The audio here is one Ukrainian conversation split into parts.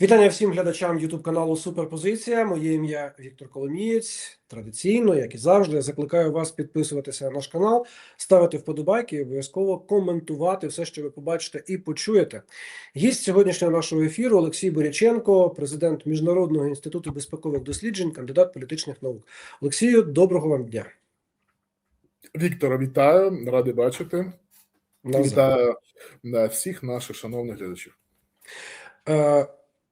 Вітання всім глядачам YouTube каналу Суперпозиція. Моє ім'я Віктор Коломієць. Традиційно, як і завжди, закликаю вас підписуватися на наш канал, ставити вподобайки і обов'язково коментувати все, що ви побачите і почуєте. Гість сьогоднішнього нашого ефіру Олексій Боряченко, президент Міжнародного інституту безпекових досліджень, кандидат політичних наук. Олексію, доброго вам дня. Віктора, вітаю, радий бачити. Вітаю е, всіх наших шановних глядачів.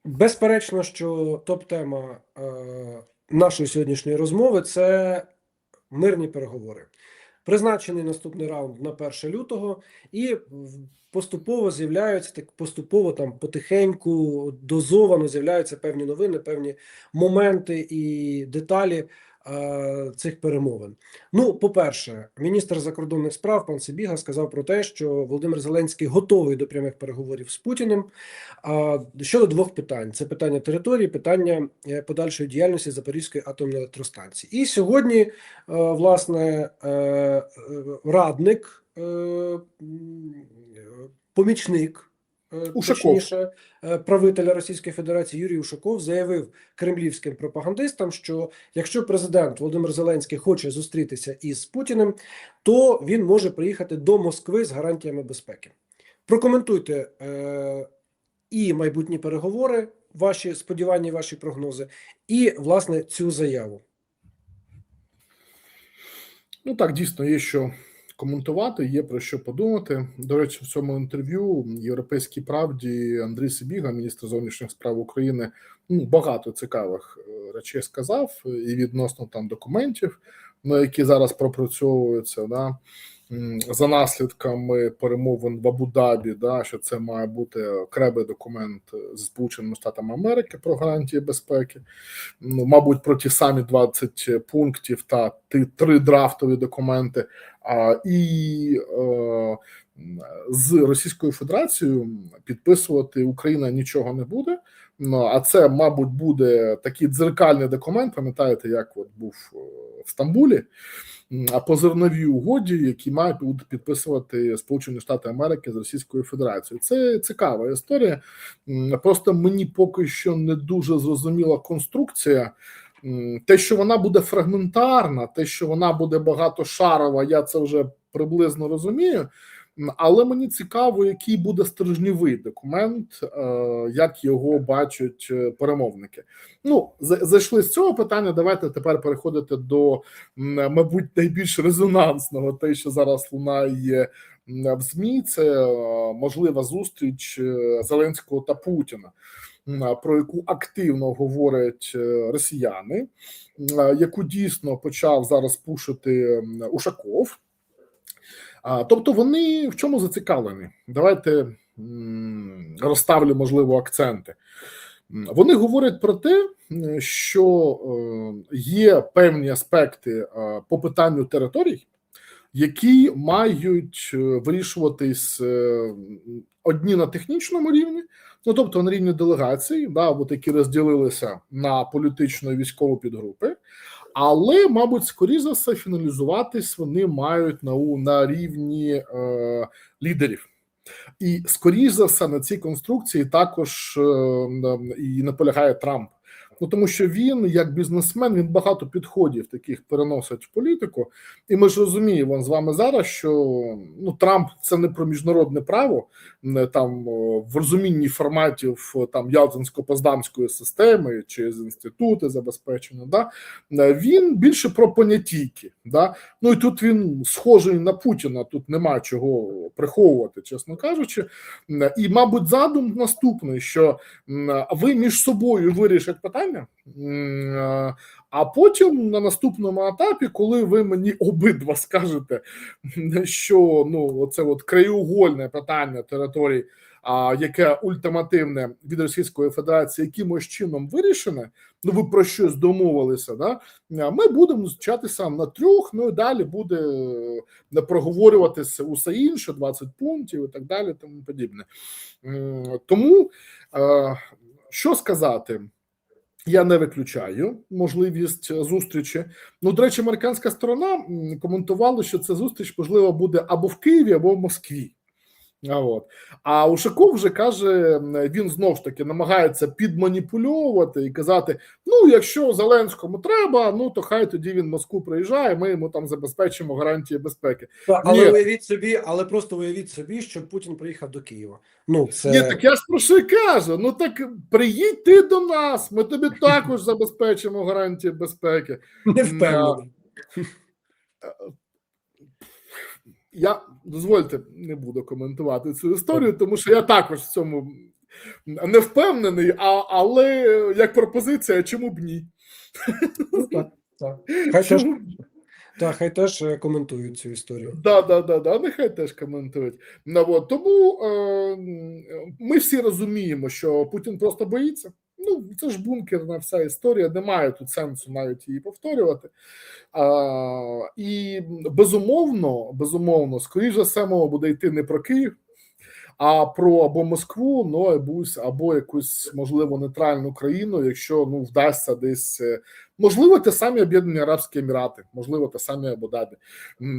Безперечно, що топ-тема е, нашої сьогоднішньої розмови це мирні переговори. Призначений наступний раунд на 1 лютого, і поступово з'являються так поступово там потихеньку дозовано з'являються певні новини, певні моменти і деталі цих перемовин. Ну, по-перше, міністр закордонних справ пан Сибіга сказав про те, що Володимир Зеленський готовий до прямих переговорів з Путіним. А щодо двох питань: це питання території, питання е, подальшої діяльності Запорізької атомної електростанції. І сьогодні, е, власне, е, е, радник, е, е, помічник. Е, Ушаков. Точніше, е, правителя Російської Федерації Юрій Ушаков заявив кремлівським пропагандистам, що якщо президент Володимир Зеленський хоче зустрітися із Путіним, то він може приїхати до Москви з гарантіями безпеки. Прокоментуйте е, і майбутні переговори, ваші сподівання, ваші прогнози, і власне цю заяву. Ну так, дійсно, є що коментувати, є про що подумати. До речі, в цьому інтерв'ю Європейській правді Андрій Сибіга, міністр зовнішніх справ України, ну багато цікавих е, речей сказав і відносно там документів, на які зараз пропрацьовуються. Да. За наслідками перемовин в Абу-Дабі, да, що це має бути окремий документ з Сполученими Штатами Америки про гарантії безпеки. Ну, мабуть, про ті самі 20 пунктів та ті три драфтові документи. А, і е, з Російською Федерацією підписувати Україна нічого не буде. Ну, а це, мабуть, буде такий дзеркальний документ. Пам'ятаєте, як от був е, в Стамбулі, м, а по угоді, які мають підписувати Сполучені Штати Америки з Російською Федерацією. Це цікава історія. Просто мені поки що не дуже зрозуміла конструкція. Те, що вона буде фрагментарна, те, що вона буде багатошарова, я це вже приблизно розумію. Але мені цікаво, який буде стержневий документ, е, як його бачать е, перемовники. Ну, зайшли з цього питання. Давайте тепер переходити до, мабуть, найбільш резонансного, те, що зараз лунає в ЗМІ, це е, можлива зустріч Зеленського та Путіна про яку активно говорять росіяни, яку дійсно почав зараз пушити Ушаков. А, Тобто вони в чому зацікавлені? Давайте розставлю, можливо, акценти. Вони говорять про те, що е, є певні аспекти е, по питанню територій, які мають е, вирішуватись одні на технічному рівні, ну тобто на рівні делегацій, да, от які розділилися на політичну і військову підгрупи. Але, мабуть, скоріш за все, фіналізуватись вони мають на, на рівні е, лідерів. І скоріш за все на цій конструкції також е, і наполягає Трамп. Ну тому що він, як бізнесмен, він багато підходів таких переносить в політику, і ми ж розуміємо з вами зараз, що ну Трамп це не про міжнародне право, не там в розумінні форматів там Ялтинсько-Поздамської системи чи з інститути забезпечення. Да він більше про понятійки. Да? Ну і тут він схожий на Путіна. Тут нема чого приховувати, чесно кажучи. І, мабуть, задум наступний: що ви між собою вирішать питання, м, е, а потім на наступному етапі, коли ви мені обидва скажете, що ну це от краєугольне питання території. А яке ультимативне від Російської Федерації якимось чином вирішене, ну ви про щось домовилися, да? Ми будемо зустрічатися на трьох, ну і далі буде не проговорюватися усе інше, 20 пунктів і так далі, тому подібне. Тому е, що сказати? Я не виключаю можливість зустрічі. Ну, до речі, американська сторона коментувала, що ця зустріч можливо буде або в Києві, або в Москві. А, от. а Ушаков вже каже, він знов ж таки намагається підманіпульовувати і казати: ну, якщо Зеленському треба, ну то хай тоді він в Москву приїжджає, ми йому там забезпечимо гарантії безпеки. Та, Але Ні. уявіть собі, але просто уявіть собі, що Путін приїхав до Києва. Ну, це Ні, так я ж про що й кажу. Ну так приїдь ти до нас, ми тобі також забезпечимо гарантії безпеки. не впевнений. Я дозвольте, не буду коментувати цю історію, тому що я також в цьому не впевнений, а, але як пропозиція, чому б ні? Ну, так, так. Хай теж, хай теж е, коментують цю історію. Да, да, да, да, нехай теж коментують. Ну, от, тому е, ми всі розуміємо, що Путін просто боїться. Ну, це ж бункерна вся історія, немає тут сенсу навіть її повторювати. А, і безумовно, безумовно, скоріш за все, мова буде йти не про Київ, а про або Москву, ну або, або якусь можливо нейтральну країну, якщо ну вдасться десь. е, Можливо, те самі Об'єднані Арабські Емірати, можливо, те самі Абу-Дабі.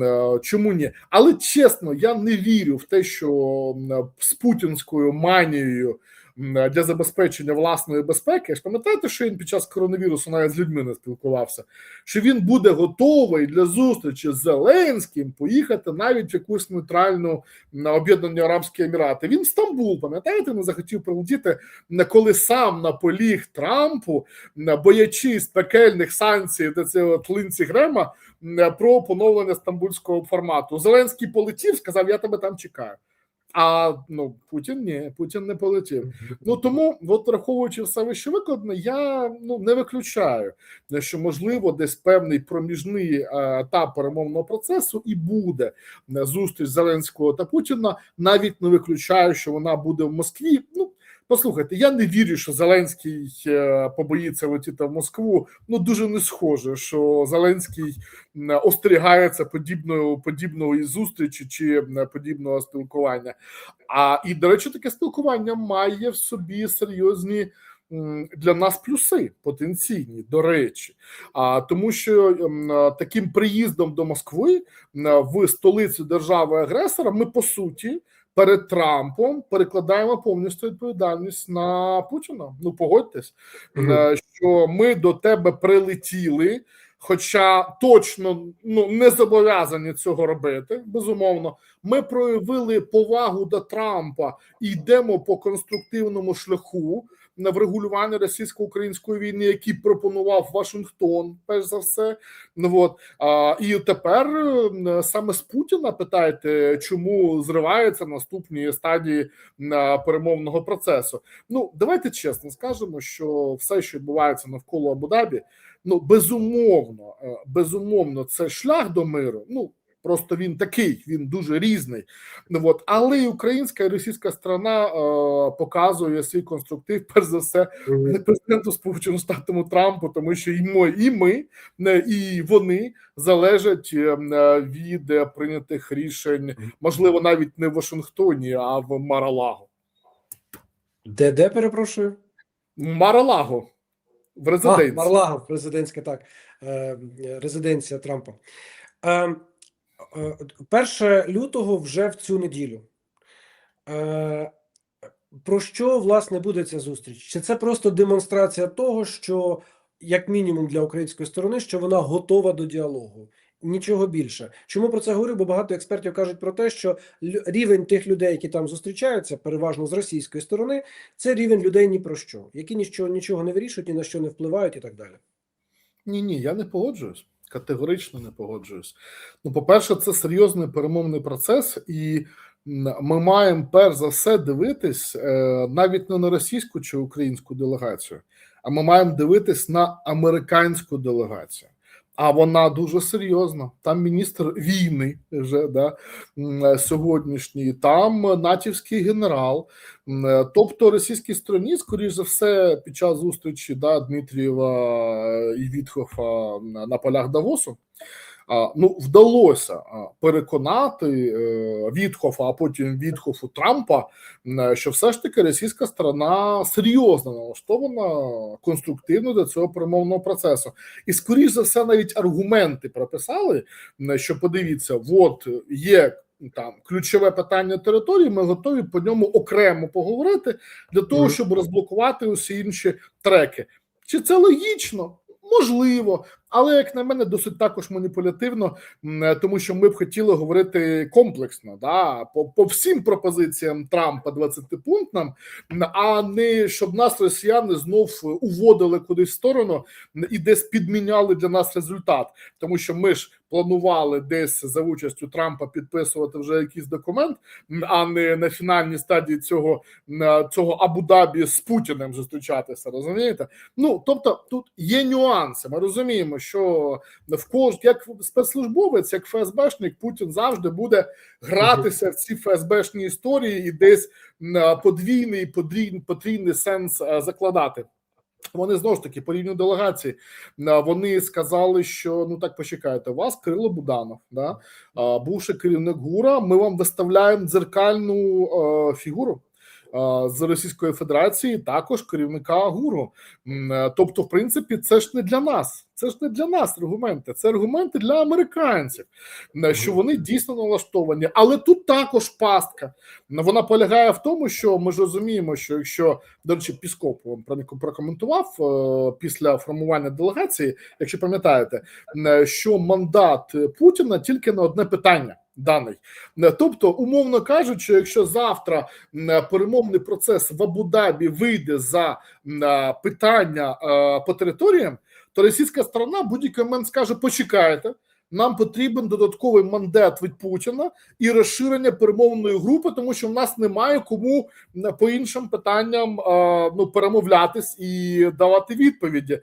Е, Чому ні? Але чесно, я не вірю в те, що з путінською манією для забезпечення власної безпеки. ж пам'ятаєте, що він під час коронавірусу навіть з людьми не спілкувався? Що він буде готовий для зустрічі з Зеленським поїхати навіть в якусь нейтральну на Об'єднані Арабські Емірати. Він в Стамбул, пам'ятаєте, не захотів прилетіти, коли сам наполіг Трампу, боячись пекельних санкцій до цього от Грема про поновлення стамбульського формату. Зеленський полетів, сказав: Я тебе там чекаю. А ну Путін ні, Путін не полетів. Ну тому, от враховуючи все вище викладне, я ну не виключаю, що можливо десь певний проміжний е, етап перемовного процесу і буде е, зустріч Зеленського та Путіна. Навіть не виключаю, що вона буде в Москві. Ну послухайте, я не вірю, що Зеленський е, побоїться летіти в Москву. Ну дуже не схоже, що Зеленський остерігається подібної подібної зустрічі чи подібного спілкування. А і до речі, таке спілкування має в собі серйозні для нас плюси потенційні, до речі. А тому, що таким приїздом до Москви в столицю держави-агресора, ми по суті. Перед Трампом перекладаємо повністю відповідальність на Путіна. Ну погодьтесь, mm -hmm. що ми до тебе прилетіли, хоча точно ну не зобов'язані цього робити. Безумовно, ми проявили повагу до Трампа і йдемо по конструктивному шляху на врегулювання російсько-української війни, який пропонував Вашингтон, перш за все. Ну от а, і тепер е, саме з Путіна питаєте, чому зриваються наступні стадії перемовного процесу. Ну давайте чесно скажемо, що все, що відбувається навколо Абу-Дабі, ну безумовно, е, безумовно, це шлях до миру. Ну просто він такий, він дуже різний. Ну от, але і українська і російська сторона е, показує свій конструктив, перш за все, не президенту Сполучених Штатів Трампу, тому що і ми, і ми, і вони залежать е, е, від е, прийнятих рішень, можливо, навіть не в Вашингтоні, а в Маралаго. Де, де перепрошую? Маралаго в резиденції. Марлагов, президентська, так, резиденція Трампа. Е, е, 1 лютого вже в цю неділю. Е, про що, власне, буде ця зустріч? Чи це просто демонстрація того, що, як мінімум, для української сторони, що вона готова до діалогу? Нічого більше. Чому про це говорю? Бо багато експертів кажуть про те, що рівень тих людей, які там зустрічаються, переважно з російської сторони, це рівень людей ні про що, які нічого, нічого не вирішують, ні на що не впливають і так далі. Ні, ні, я не погоджуюсь. Категорично не погоджуюсь. Ну, по-перше, це серйозний перемовний процес, і ми маємо перш за все дивитись е, навіть не на російську чи українську делегацію, а ми маємо дивитись на американську делегацію. А вона дуже серйозна. Там міністр війни вже да, сьогоднішній, там натівський генерал. Е, Тобто російській стороні, скоріш за все, під час зустрічі да, Дмитрієва і Вітхофа на полях Давосу. Ну, вдалося переконати е, Вітхофа, а потім Вітхофу Трампа, що все ж таки російська сторона серйозно налаштована конструктивно до цього перемовного процесу. І скоріш за все, навіть аргументи прописали, що подивіться, от є там ключове питання території, ми готові по ньому окремо поговорити для того, щоб розблокувати усі інші треки. Чи це логічно? Можливо, але як на мене, досить також маніпулятивно, тому що ми б хотіли говорити комплексно, да, по, по всім пропозиціям Трампа 20 пунктам, а не щоб нас росіяни знов уводили кудись в сторону і десь підміняли для нас результат, тому що ми ж планували десь за участю Трампа підписувати вже якийсь документ, а не на фінальній стадії цього, цього Абу-Дабі з Путіним зустрічатися. Розумієте? Ну тобто тут є нюанси. Ми розуміємо, що в кож як спецслужбовець, як ФСБшник, Путін завжди буде гратися в ці ФСБшні історії і десь подвійний потрійний, потрійний сенс закладати. Вони знову ж таки по рівню делегації вони сказали, що ну так почекайте, у вас Кирило Буданов, да, а, бувший керівник ГУРа. Ми вам виставляємо дзеркальну е, фігуру з Російської Федерації, також керівника ГУРу. Е, Тобто, в принципі, це ж не для нас. Це ж не для нас аргументи, це аргументи для американців, е, що вони дійсно налаштовані. Але тут також пастка. Вона полягає в тому, що ми ж розуміємо, що якщо до речі, Пісков прокоментував е, після формування делегації, якщо пам'ятаєте, е, що мандат Путіна тільки на одне питання. Даний, Е, тобто, умовно кажучи, якщо завтра перемовний процес в Абу-Дабі вийде за е, питання е, по територіям, то російська сторона будь-який момент скаже: почекайте, нам потрібен додатковий мандат від Путіна і розширення перемовної групи, тому що в нас немає кому по іншим питанням е, ну перемовлятись і давати відповіді.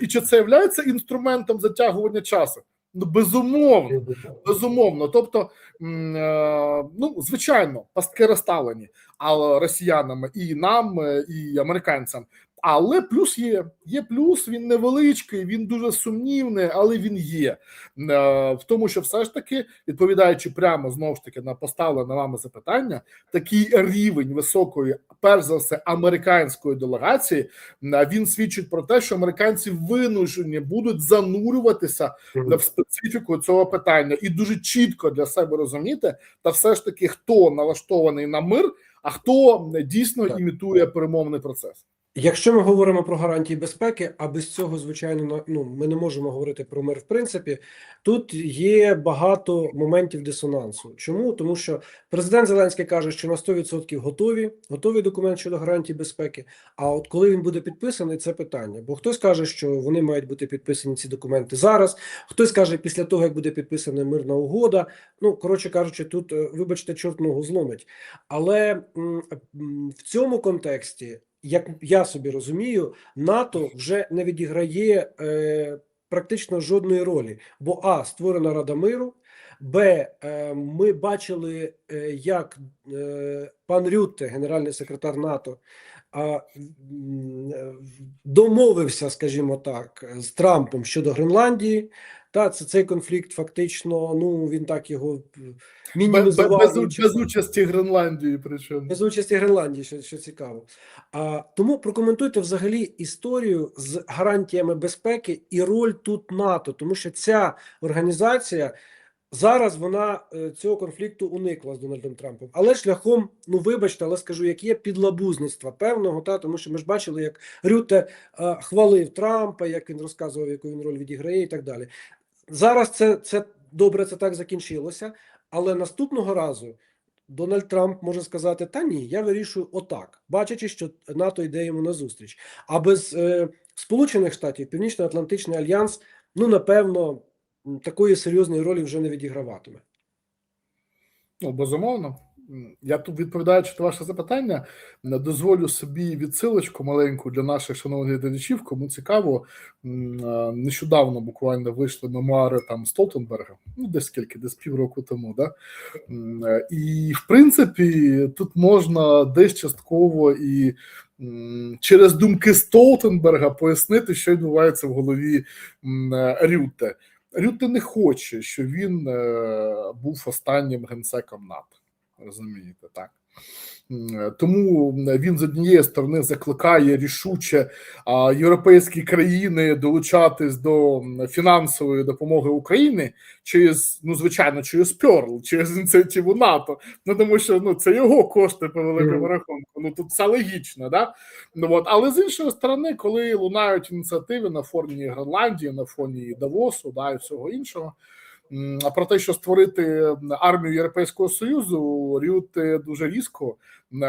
І чи це є інструментом затягування часу? Ну безумовно. Безумовно, тобто, е, ну звичайно, пастки розставлені, але росіянами і нам, е, і американцям. Але плюс є. Є плюс, він невеличкий, він дуже сумнівний, але він є Е, в тому, що все ж таки, відповідаючи прямо знову ж таки на поставлене вами запитання, такий рівень високої, перш за все, американської делегації, він свідчить про те, що американці винужені будуть занурюватися в специфіку цього питання і дуже чітко для себе розуміти, та все ж таки хто налаштований на мир, а хто дійсно Так. імітує перемовний процес. Якщо ми говоримо про гарантії безпеки, а без цього, звичайно, ну, ми не можемо говорити про мир в принципі, тут є багато моментів дисонансу. Чому? Тому що президент Зеленський каже, що на 100% готові, готовий документ щодо гарантій безпеки. А от коли він буде підписаний, це питання. Бо хтось каже, що вони мають бути підписані ці документи зараз, хтось каже, після того, як буде підписана мирна угода. Ну, коротше кажучи, тут, е, вибачте, чорт ногу зломить. Але в цьому контексті як я собі розумію, НАТО вже не відіграє е, практично жодної ролі, бо а створена Рада миру. Б. Е, ми бачили, е, як е, пан Рютте, генеральний секретар НАТО, е, домовився, скажімо так, з Трампом щодо Гренландії. Та це цей конфлікт фактично. Ну він так його е, Без, без, без участі Гренландії, причому без участі Гренландії, що, що цікаво. А, тому прокоментуйте взагалі історію з гарантіями безпеки і роль тут НАТО, тому що ця організація зараз вона е, цього конфлікту уникла з Дональдом Трампом, але шляхом, ну вибачте, але скажу, як є підлабузництва певного, та тому що ми ж бачили, як Рюте е, хвалив Трампа, як він розказував, яку він роль відіграє, і так далі. Зараз це, це добре, це так закінчилося, але наступного разу. Дональд Трамп може сказати: Та ні, я вирішую отак, бачачи, що НАТО йде йому назустріч. А без е, Сполучених Штатів Північно-Атлантичний альянс, ну напевно, такої серйозної ролі вже не відіграватиме. ну безумовно. Я тут відповідаючи на ваше запитання, дозволю собі відсилочку маленьку для наших шановних глядачів, кому цікаво. е, Нещодавно буквально вийшли мемуари там Столтенберга, ну десь скільки, десь півроку тому. Да? Е, І в принципі, тут можна десь частково і через думки Столтенберга пояснити, що відбувається в голові м, е, Рютте. Рютте не хоче, щоб він е, був останнім генсеком НАТО. Розумієте, так. Тому він з однієї сторони закликає рішуче європейські країни долучатись до фінансової допомоги Україні через, ну звичайно, через Перл, через ініціативу НАТО. Ну тому що ну це його кошти по великому рахунку. Ну тут все логічно, да? Ну от, але з іншої сторони, коли лунають ініціативи на фоні Гренландії, на фоні Давосу, да і всього іншого. Про те, що створити армію Європейського союзу, Рют е, дуже різко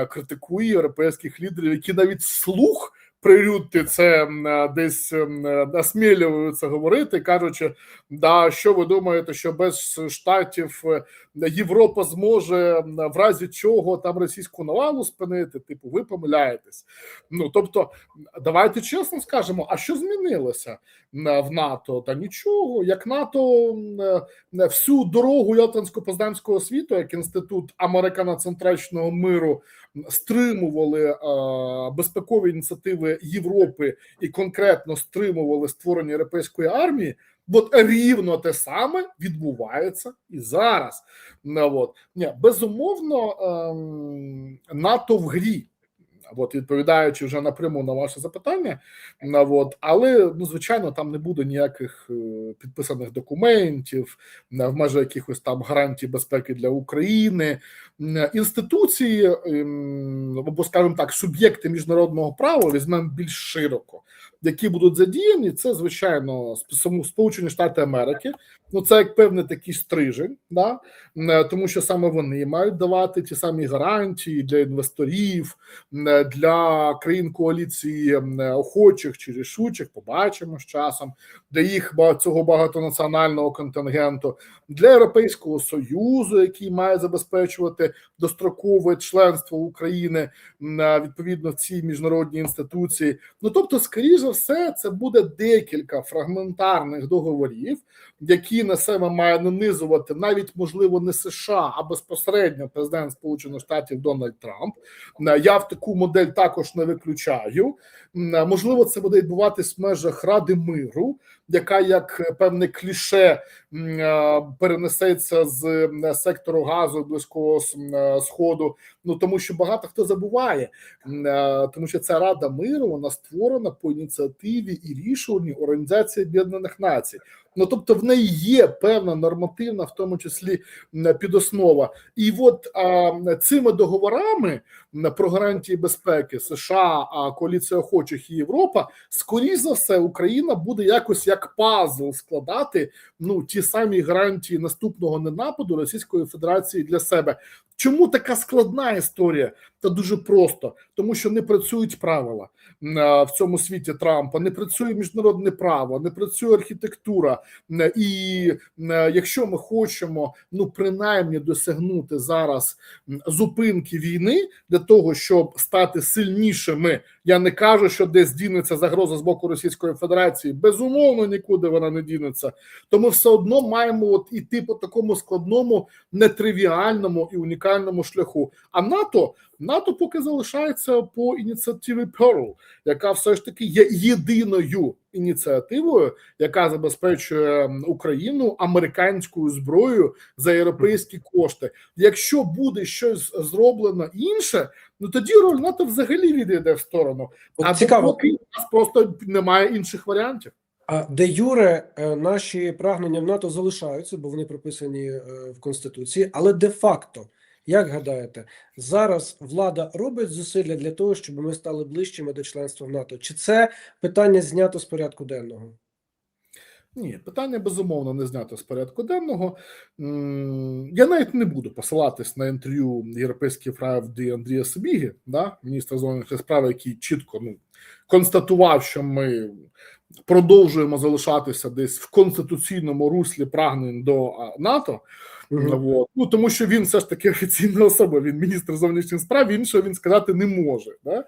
критикує європейських лідерів, які навіть слух при Рютті це е, десь е, насмілюються говорити, кажучи, да що ви думаєте, що без штатів е, Європа зможе в разі чого там російську навалу спинити? Типу, ви помиляєтесь. Ну тобто, давайте чесно скажемо, а що змінилося в НАТО? Та нічого, як НАТО е, всю дорогу Ялтинсько-Познанського світу, як інститут американо-центричного миру стримували безпекові ініціативи Європи і конкретно стримували створення європейської армії. От рівно те саме відбувається і зараз. Ну, от. Ні, безумовно, ем, НАТО в грі. От, відповідаючи вже напряму на ваше запитання, от, але ну, звичайно, там не буде ніяких е, підписаних документів в межах якихось там гарантій безпеки для України. Інституції ем, або, скажімо так, суб'єкти міжнародного права візьмемо більш широко, які будуть задіяні. Це звичайно Сп- Сполучені Штати Америки. Ну це як певний такий стрижень, да? Тому що саме вони мають давати ті самі гарантії для інвесторів, для країн коаліції охочих чи рішучих. Побачимо з часом для їх цього багатонаціонального контингенту, для Європейського союзу, який має забезпечувати дострокове членство України відповідно в цій міжнародній інституції. Ну тобто, скоріше за все, це буде декілька фрагментарних договорів, які на себе має нанизувати навіть можливо не США, а безпосередньо президент Сполучених Штатів Дональд Трамп. Е, Я в таку модель також не виключаю. Е, Можливо, це буде відбуватись в межах Ради миру, яка як е, певне кліше е, перенесеться з сектору газу близького е, сходу. Ну тому що багато хто забуває, тому що ця Рада миру вона створена по ініціативі і рішенню Організації Об'єднаних Націй. Ну тобто в неї є певна нормативна, в тому числі підоснова. І от а, цими договорами про гарантії безпеки США, а коаліція охочих і Європа, скоріш за все, Україна буде якось як пазл складати ну ті самі гарантії наступного ненападу Російської Федерації для себе. Чому така складна історія? Та дуже просто, тому що не працюють правила е, в цьому світі Трампа, не працює міжнародне право, не працює архітектура. І якщо ми хочемо ну принаймні досягнути зараз зупинки війни для того, щоб стати сильнішими, я не кажу, що десь дінеться загроза з боку Російської Федерації. Безумовно, нікуди вона не дінеться. То ми все одно маємо от іти по такому складному, нетривіальному і унікальному шляху. А НАТО НАТО поки залишається по ініціативі Pearl, яка все ж таки є єдиною ініціативою, яка забезпечує Україну американською зброєю за європейські кошти. Якщо буде щось зроблено інше, ну тоді роль НАТО взагалі відійде в сторону. А цікаво, поки у нас просто немає інших варіантів. а де юре е, наші прагнення в НАТО залишаються, бо вони прописані е, в Конституції, але де-факто, як гадаєте, зараз влада робить зусилля для того, щоб ми стали ближчими до членства в НАТО? Чи це питання знято з порядку денного? Ні, питання безумовно не знято з порядку денного. Я навіть не буду посилатись на інтерв'ю європейської правди Андрія Сибіги, да, міністра зовнішніх справ, який чітко ну, констатував, що ми продовжуємо залишатися десь в конституційному руслі прагнень до НАТО. Вот. Ну тому що він все ж таки офіційна особа, він міністр зовнішніх справ, іншого він сказати не може. Да?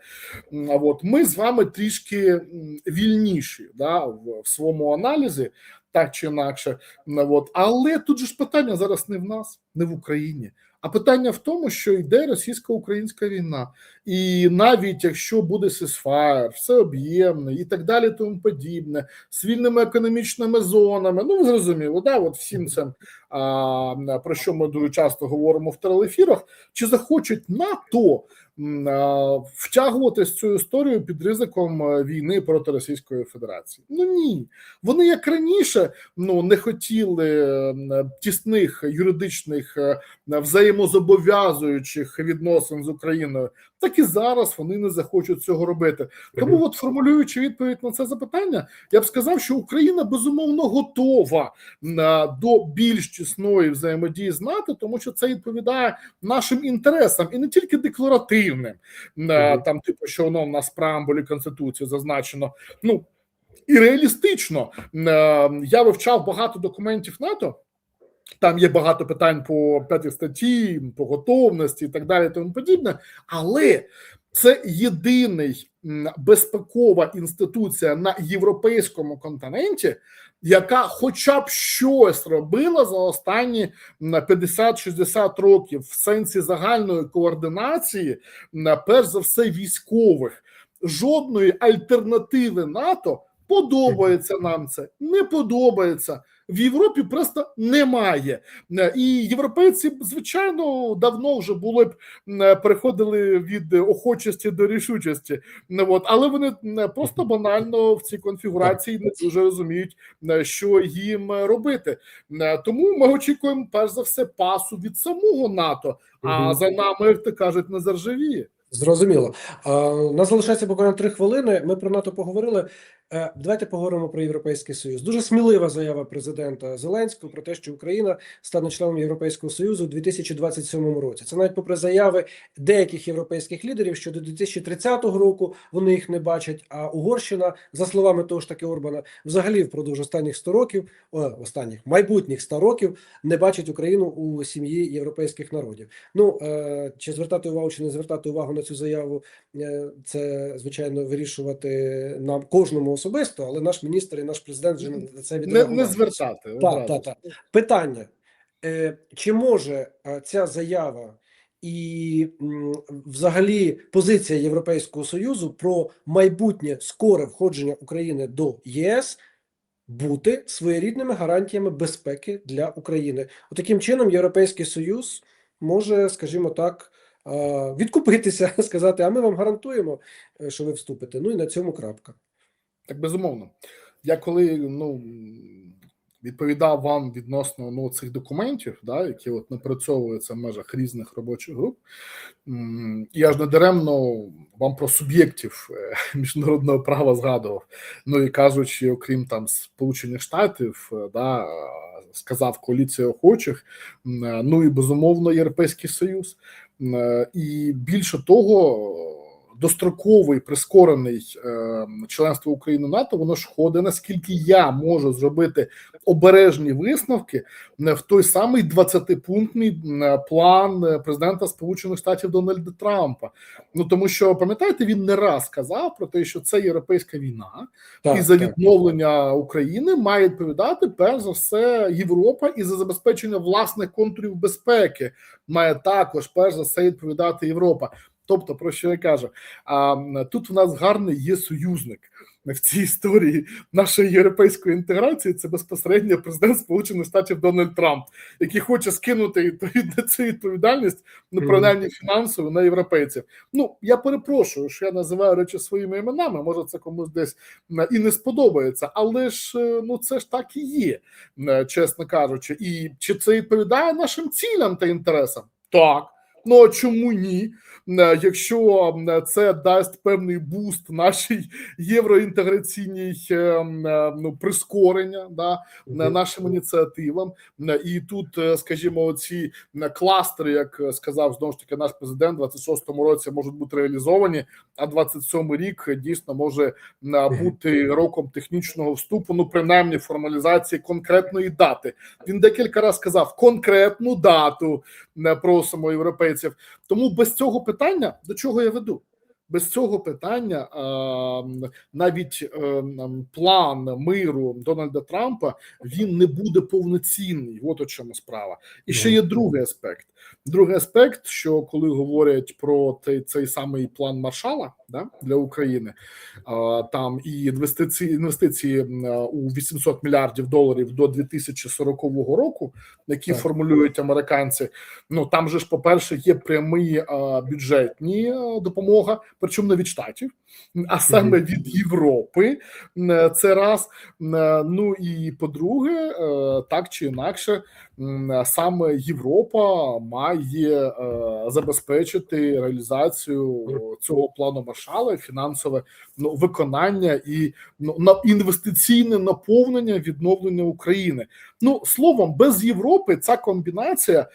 А от ми з вами трішки вільніші да, в, в своєму аналізі, так чи інакше. От. Але тут же ж питання зараз не в нас, не в Україні, А питання в тому, що йде російсько-українська війна, і навіть якщо буде сесфаєр, всеоб'ємний і так далі, тому подібне, з вільними економічними зонами, ну ви зрозуміли, да, от всім цим а, про що ми дуже часто говоримо в телеефірах, чи захочуть НАТО втягуватись цю історію під ризиком е, війни проти Російської Федерації? Ну ні, вони як раніше ну не хотіли тісних юридичних е, взаємозобов'язуючих відносин з Україною, так і зараз вони не захочуть цього робити. Тому, от формулюючи відповідь на це запитання, я б сказав, що Україна безумовно готова до більш тісної взаємодії з НАТО, тому що це відповідає нашим інтересам і не тільки декларативним, там, типу, що воно в нас в преамбулі конституції зазначено. Ну і реалістично я вивчав багато документів НАТО. Там є багато питань по п'ятій статті, по готовності і так далі, тому подібне. Але це єдиний безпекова інституція на європейському континенті, яка хоча б щось робила за останні м, 50-60 років в сенсі загальної координації, перш за все, військових. Жодної альтернативи НАТО подобається нам це, не подобається. В Європі просто немає. Е, І європейці, звичайно, давно вже були б е, переходили від охочості до рішучості. Ну, От, але вони е, просто банально в цій конфігурації не дуже розуміють, що їм робити. Тому ми очікуємо перш за все пасу від самого НАТО. А за нами, як то кажуть, не заржавіє. Зрозуміло. У нас залишається буквально три хвилини. Ми про НАТО поговорили. Е, Давайте поговоримо про Європейський Союз. Дуже смілива заява президента Зеленського про те, що Україна стане членом Європейського Союзу у 2027 році. Це навіть попри заяви деяких європейських лідерів, що до 2030 року вони їх не бачать. А Угорщина, за словами того ж таки Орбана, взагалі впродовж останніх 100 років, о, останніх майбутніх 100 років, не бачить Україну у сім'ї європейських народів. Ну е, чи звертати увагу, чи не звертати увагу на цю заяву, е, це звичайно вирішувати нам кожному особисто, але наш міністр і наш президент вже на це Не, не звертати. Так, так, так. Питання: Е, чи може е, ця заява і взагалі позиція Європейського Союзу про майбутнє скоре входження України до ЄС бути своєрідними гарантіями безпеки для України? Таким чином, Європейський Союз може, скажімо так, е, відкупитися, сказати: а ми вам гарантуємо, що ви вступите. Ну і на цьому крапка. Так, безумовно. Я коли ну відповідав вам відносно ну цих документів, да, які от напрацьовуються в межах різних робочих груп, я ж не даремно вам про суб'єктів е, міжнародного права згадував. Ну і кажучи, окрім там Сполучених Штатів, е, да, сказав коаліція охочих, е, ну і безумовно Європейський Союз. І більше того, достроковий прискорений е, членство України в НАТО, воно ж ходить, наскільки я можу зробити обережні висновки не в той самий 20-пунктний е, план е, президента Сполучених Штатів Дональда Трампа. Ну тому що пам'ятаєте, він не раз сказав про те, що це європейська війна, і за так. відновлення України має відповідати перш за все Європа, і за забезпечення власних контурів безпеки має також перш за все відповідати Європа. Тобто, про що я кажу, а тут в нас гарний є союзник в цій історії нашої європейської інтеграції. Це безпосередньо президент Сполучених Штатів Дональд Трамп, який хоче скинути відповідно цю відповідальність, ну принаймні фінансову на європейців. Ну я перепрошую, що я називаю речі своїми іменами. Може, це комусь десь і не сподобається, але ж е, ну це ж так і є, чесно кажучи. І чи це відповідає нашим цілям та інтересам? Так. Ну а чому ні? Е, Якщо м, це дасть певний буст нашій євроінтеграційній е, е, ну, прискорення, да, на нашим ініціативам, Е, і тут, е, скажімо, ці е, кластери, як е, сказав знову ж таки наш президент, в 26-му році можуть бути реалізовані, а 27-й рік е, дійсно може е, бути роком технічного вступу, ну принаймні формалізації конкретної дати. Він декілька разів сказав конкретну дату не просимо європейців. Тому без цього питання до чого я веду? Без цього питання е, навіть е, план миру Дональда Трампа він не буде повноцінний. От у чому справа. І ще є другий аспект. Другий аспект, що коли говорять про цей, цей самий план Маршала да, для України, там і інвестиції інвестиції у 800 мільярдів доларів до 2040 року, які Так. формулюють американці. Ну там же ж, по-перше, є прямі бюджетні а, допомога, причому не від штатів, а саме від Європи. Це раз. М, Ну і по-друге, е, так чи інакше, саме Європа має е, забезпечити реалізацію цього плану Маршала, фінансове ну, виконання і ну, на інвестиційне наповнення відновлення України. Ну словом, без Європи ця комбінація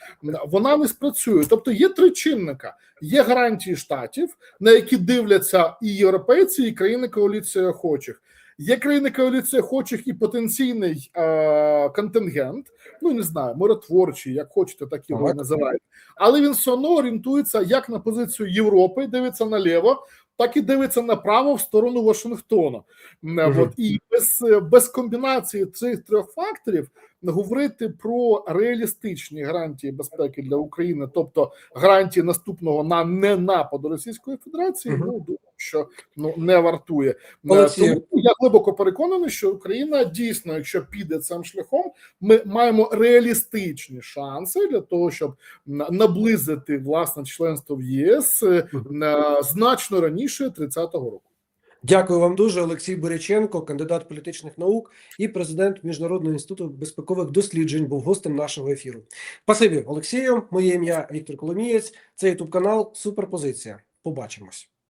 вона не спрацює. Тобто є три чинника: є гарантії штатів, на які дивляться і європейці, і країни коаліції охочих. Є країни коаліції охочих і потенційний е, контингент. Ну не знаю, миротворчий, як хочете, так його Так. називають. Але він все одно орієнтується як на позицію Європи, дивиться наліво, так і дивиться направо в сторону Вашингтона. Мгм. От і без, без комбінації цих трьох факторів говорити про реалістичні гарантії безпеки для України, тобто гарантії наступного на не нападу Російської Федерації, Мгм. ну що ну не вартує. Е, Тому я глибоко переконаний, що Україна дійсно, якщо піде цим шляхом, ми маємо реалістичні шанси для того, щоб наблизити власне членство в ЄС е, на- значно раніше 30-го року. Дякую вам дуже, Олексій Боряченко, кандидат політичних наук і президент Міжнародного інституту безпекових досліджень, був гостем нашого ефіру. Спасибі, Олексію. Моє ім'я Віктор Коломієць. Це ютуб канал Суперпозиція. Побачимось.